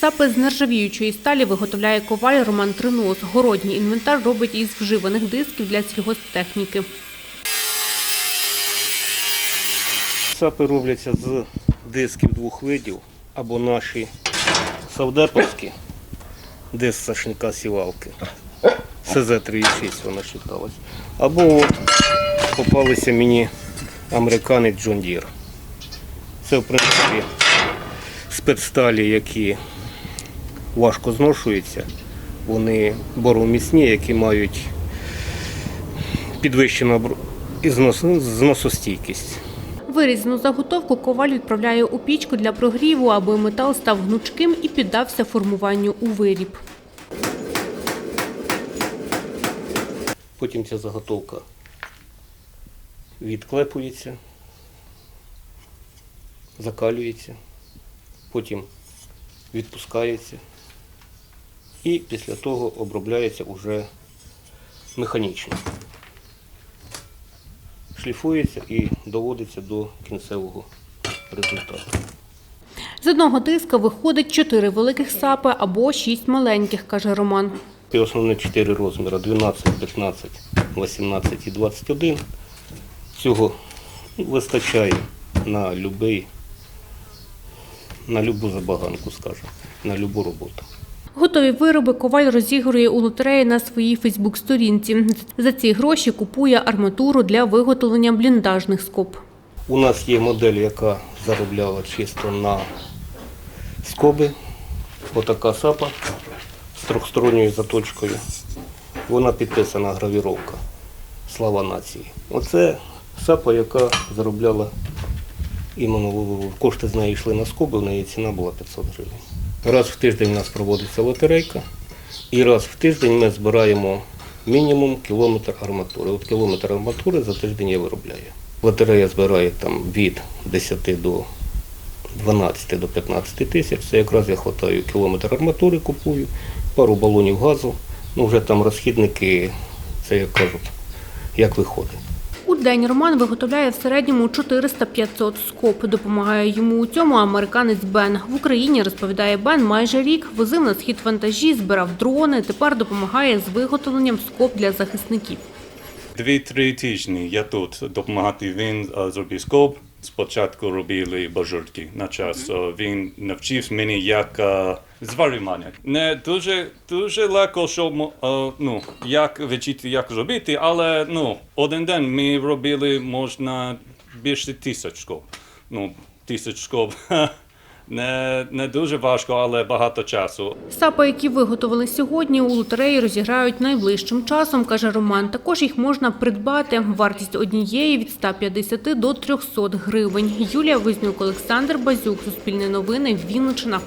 Сапи з нержавіючої сталі виготовляє коваль Роман Тринос. Городній інвентар робить із вживаних дисків для сільгосптехніки. Сапи робляться з дисків двох видів, або наші савдеповські, диск сашника сівалки. СЗ-36 вона вважалась. Або от попалися мені американець Джон Дір. Це, в принципі, спецсталі, які важко зношуються. Вони боромісні, які мають підвищену зносостійкість. Вирізану заготовку коваль відправляє у пічку для прогріву, аби метал став гнучким і піддався формуванню у виріб. Потім ця заготовка відклепується, закалюється, потім відпускається і після того обробляється уже механічно. Шліфується і доводиться до кінцевого результату. З одного диска виходить чотири великих сапи або шість маленьких, каже Роман. І основні чотири розміри 12, 15, 18 і 21. Цього вистачає на любий, на любу забаганку, скажімо, на любу роботу. Готові вироби коваль розігрує у лотереї на своїй Фейсбук-сторінці. За ці гроші купує арматуру для виготовлення бліндажних скоб. У нас є модель, яка заробляла чисто на скоби. Отака сапа з трьохсторонньою заточкою. Вона підписана гравіровка Слава нації. Оце сапа, яка заробляла іменно кошти з неї йшли на скоби, в неї ціна була 500 гривень. Раз в тиждень у нас проводиться лотерейка, і раз в тиждень ми збираємо мінімум кілометр арматури. От кілометр арматури за тиждень я виробляю. Лотерея збирає там від 10 до 12 до 15 тисяч. Це якраз я хватаю кілометр арматури, купую, пару балонів газу. Ну вже там розхідники, це як кажуть, як виходить. У день Роман виготовляє в середньому 400-500 скоб. Допомагає йому у цьому американець Бен. В Україні, розповідає Бен, майже рік возив на схід вантажі, збирав дрони, тепер допомагає з виготовленням скоб для захисників. Дві-три тижні я тут допомагати він зробив скоб. Спочатку робили бажурки на час. Він навчив мені, як е, зварювання. Не дуже дуже легко, щоб е, ну як вчити, як робити, але ну один день ми робили можна більше тисячку. Ну тисяч скоб. Не, не дуже важко, але багато часу. Сапи, які виготовили сьогодні, у лотереї розіграють найближчим часом, каже Роман. Також їх можна придбати. Вартість однієї від 150 до 300 гривень. Юлія Вознюк, Олександр Базюк, Суспільне новини, Вінниччина.